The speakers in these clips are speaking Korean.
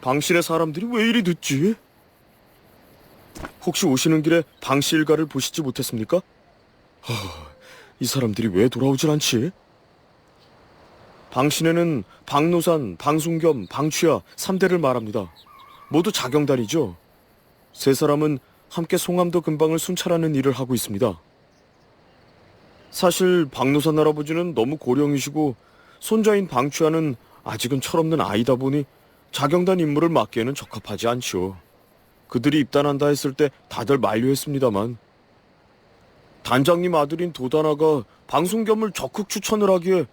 방실의 사람들이 왜 이리 늦지? 혹시 오시는 길에 방씨 일가를 보시지 못했습니까? 하, 이 사람들이 왜 돌아오질 않지? 방신에는 방노산, 방순겸, 방취하 3대를 말합니다. 모두 자경단이죠. 세 사람은 함께 송암도 근방을 순찰하는 일을 하고 있습니다. 사실 박노산 할아버지는 너무 고령이시고 손자인 방취하는 아직은 철없는 아이다 보니 자경단 임무를 맡기에는 적합하지 않지요. 그들이 입단한다 했을 때 다들 만류했습니다만 단장님 아들인 도다나가 방순겸을 적극 추천을 하기에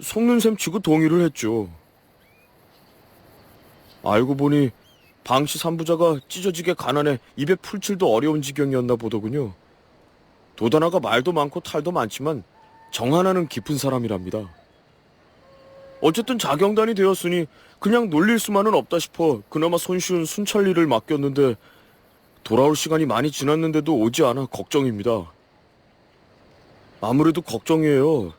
셈 치고 동의를 했죠. 알고 보니 방씨 삼부자가 찢어지게 가난해 입에 풀칠도 어려운 지경이었나 보더군요. 도다나가 말도 많고 탈도 많지만 정 하나는 깊은 사람이랍니다. 어쨌든 자경단이 되었으니 그냥 놀릴 수만은 없다 싶어 그나마 손쉬운 순찰 일을 맡겼는데 돌아올 시간이 많이 지났는데도 오지 않아 걱정입니다. 아무래도 걱정이에요.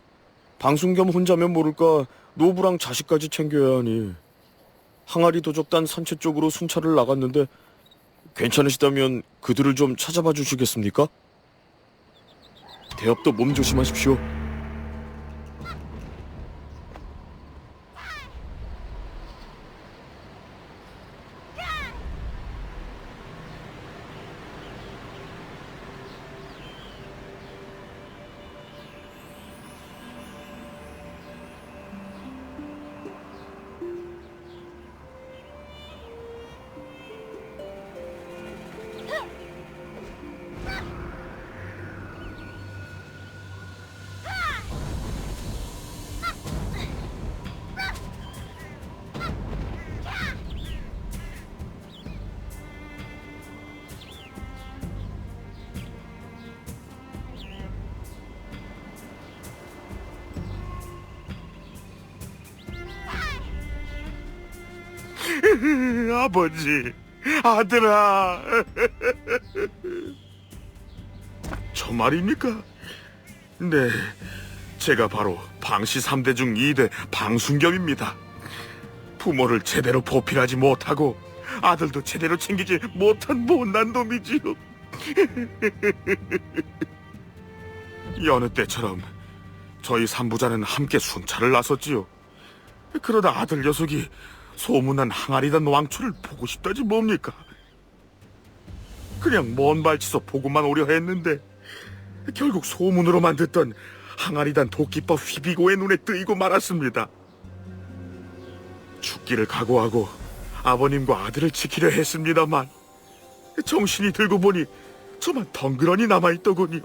방순겸 혼자면 모를까 노부랑 자식까지 챙겨야 하니 항아리 도적단 산채 쪽으로 순찰을 나갔는데 괜찮으시다면 그들을 좀 찾아봐 주시겠습니까? 대업도 몸 조심하십시오. 아버지, 아들아. 저 말입니까? 네, 제가 바로 방씨 3대 중 2대 방순겸입니다. 부모를 제대로 보필하지 못하고 아들도 제대로 챙기지 못한 못난 놈이지요. 여느 때처럼 저희 삼부자는 함께 순찰을 나섰지요. 그러다 아들 녀석이 소문난 항아리단 왕초를 보고 싶다지 뭡니까? 그냥 먼 발치서 보고만 오려 했는데 결국 소문으로만 듣던 항아리단 도끼법 휘비고의 눈에 뜨이고 말았습니다. 죽기를 각오하고 아버님과 아들을 지키려 했습니다만 정신이 들고 보니 저만 덩그러니 남아있더군요.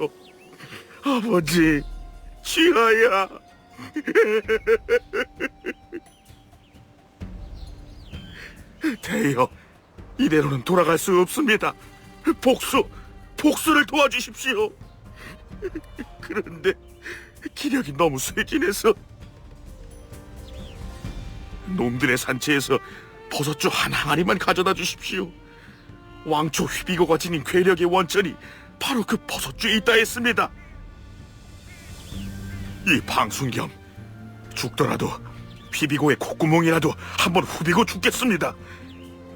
아버지, 지하야. 대여, 이대로는 돌아갈 수 없습니다. 복수, 복수를 도와주십시오. 그런데 기력이 너무 쇠진해서 놈들의 산채에서 버섯주 한 항아리만 가져다 주십시오. 왕초 휘비고가 지닌 괴력의 원천이 바로 그 버섯주에 있다 했습니다. 이 방순겸 죽더라도 피비고의 콧구멍이라도 한번 후비고 죽겠습니다.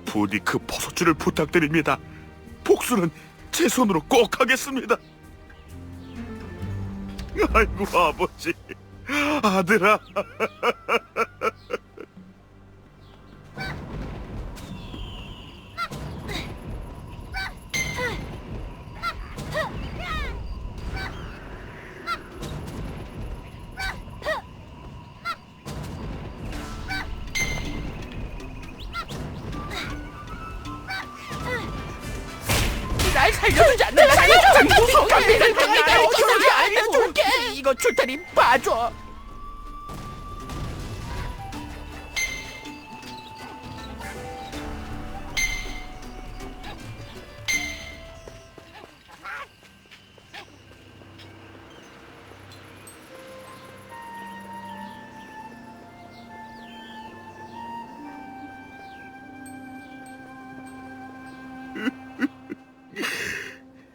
부디 그 버섯주를 부탁드립니다. 복수는 제 손으로 꼭 하겠습니다. 아이고 아버지, 아들아. 살려주지 않는 살려줘. 무서워 믿을 테니까 어떻게 알려줄게. 이거 줄 테니 봐줘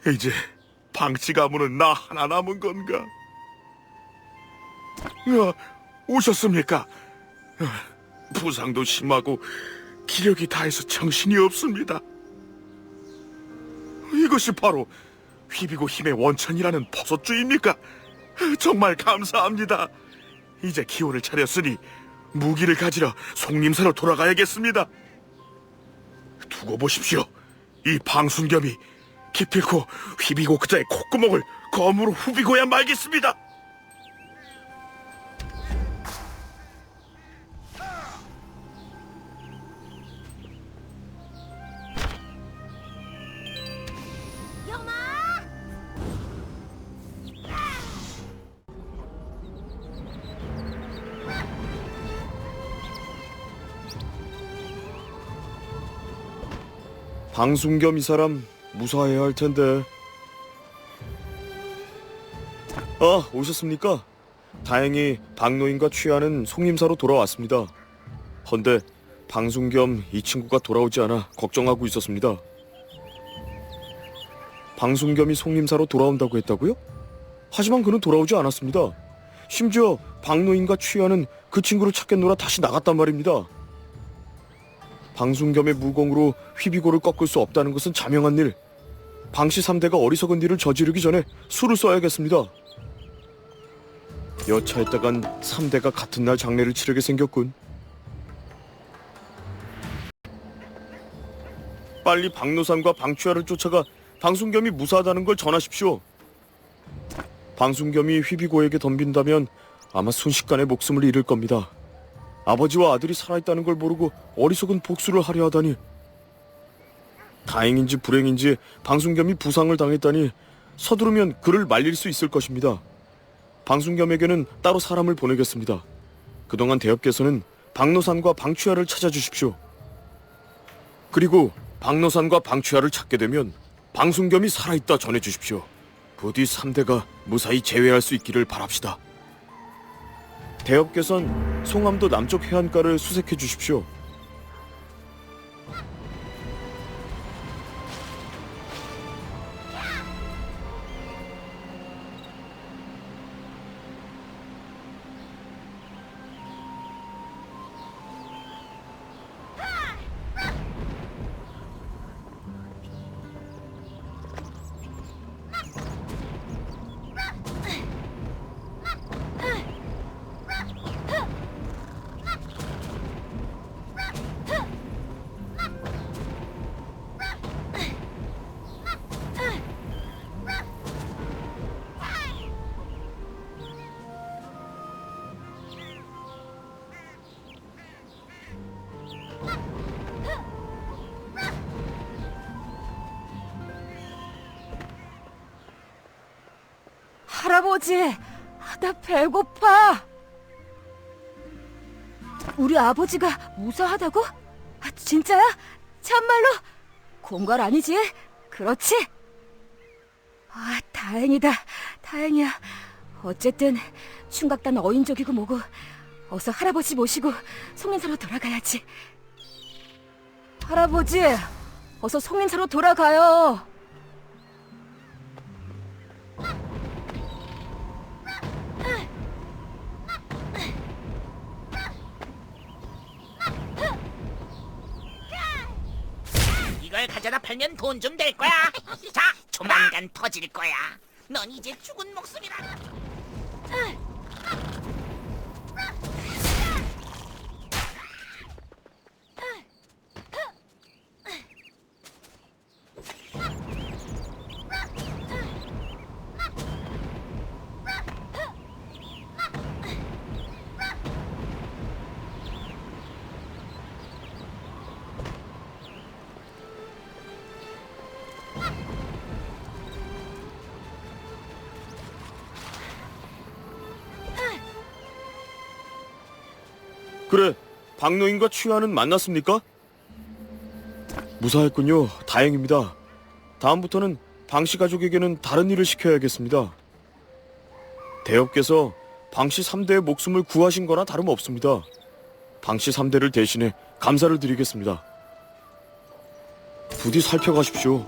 이제 방치 가문은 나 하나 남은 건가? 어, 오셨습니까? 어, 부상도 심하고 기력이 다해서 정신이 없습니다. 이것이 바로 휘비고 힘의 원천이라는 버섯주입니까? 정말 감사합니다. 이제 기운을 차렸으니 무기를 가지러 송림사로 돌아가야겠습니다. 두고 보십시오. 이 방순겸이 기필코 휘비고 그자의 콧구멍을 검으로 후비고야 말겠습니다. 방순겸 이 사람 무사해야 할 텐데. 아, 오셨습니까? 다행히 박노인과 취하는 송림사로 돌아왔습니다. 헌데 방순겸 이 친구가 돌아오지 않아 걱정하고 있었습니다. 방순겸이 송림사로 돌아온다고 했다고요? 하지만 그는 돌아오지 않았습니다. 심지어 박노인과 취하는 그 친구를 찾겠노라 다시 나갔단 말입니다. 방순겸의 무공으로 휘비고를 꺾을 수 없다는 것은 자명한 일. 방씨 3대가 어리석은 일을 저지르기 전에 수를 써야겠습니다. 여차했다간 3대가 같은 날 장례를 치르게 생겼군. 빨리 박노산과 방추아를 쫓아가 방순겸이 무사하다는 걸 전하십시오. 방순겸이 휘비고에게 덤빈다면 아마 순식간에 목숨을 잃을 겁니다. 아버지와 아들이 살아있다는 걸 모르고 어리석은 복수를 하려 하다니. 다행인지 불행인지 방순겸이 부상을 당했다니 서두르면 그를 말릴 수 있을 것입니다. 방순겸에게는 따로 사람을 보내겠습니다. 그동안 대업께서는 박노산과 방취하를 찾아주십시오. 그리고 박노산과 방취하를 찾게 되면 방순겸이 살아있다 전해주십시오. 부디 3대가 무사히 제외할 수 있기를 바랍시다. 대업께선 송암도 남쪽 해안가를 수색해 주십시오. 할아버지, 아, 나 배고파. 우리 아버지가 무사하다고? 아, 진짜야? 참말로? 공갈 아니지? 그렇지? 아, 다행이다. 다행이야. 어쨌든 충각단 어인족이고 뭐고 어서 할아버지 모시고 송인사로 돌아가야지. 할아버지, 어서 송인사로 돌아가요. 가져다 팔면 돈 좀 될 거야. 자, 조만간 터질 거야. 넌 이제 죽은 목숨이라. 그래, 박노인과 취하는 만났습니까? 무사했군요. 다행입니다. 다음부터는 방씨 가족에게는 다른 일을 시켜야겠습니다. 대업께서 방씨 3대의 목숨을 구하신 거나 다름없습니다. 방씨 3대를 대신해 감사를 드리겠습니다. 부디 살펴가십시오.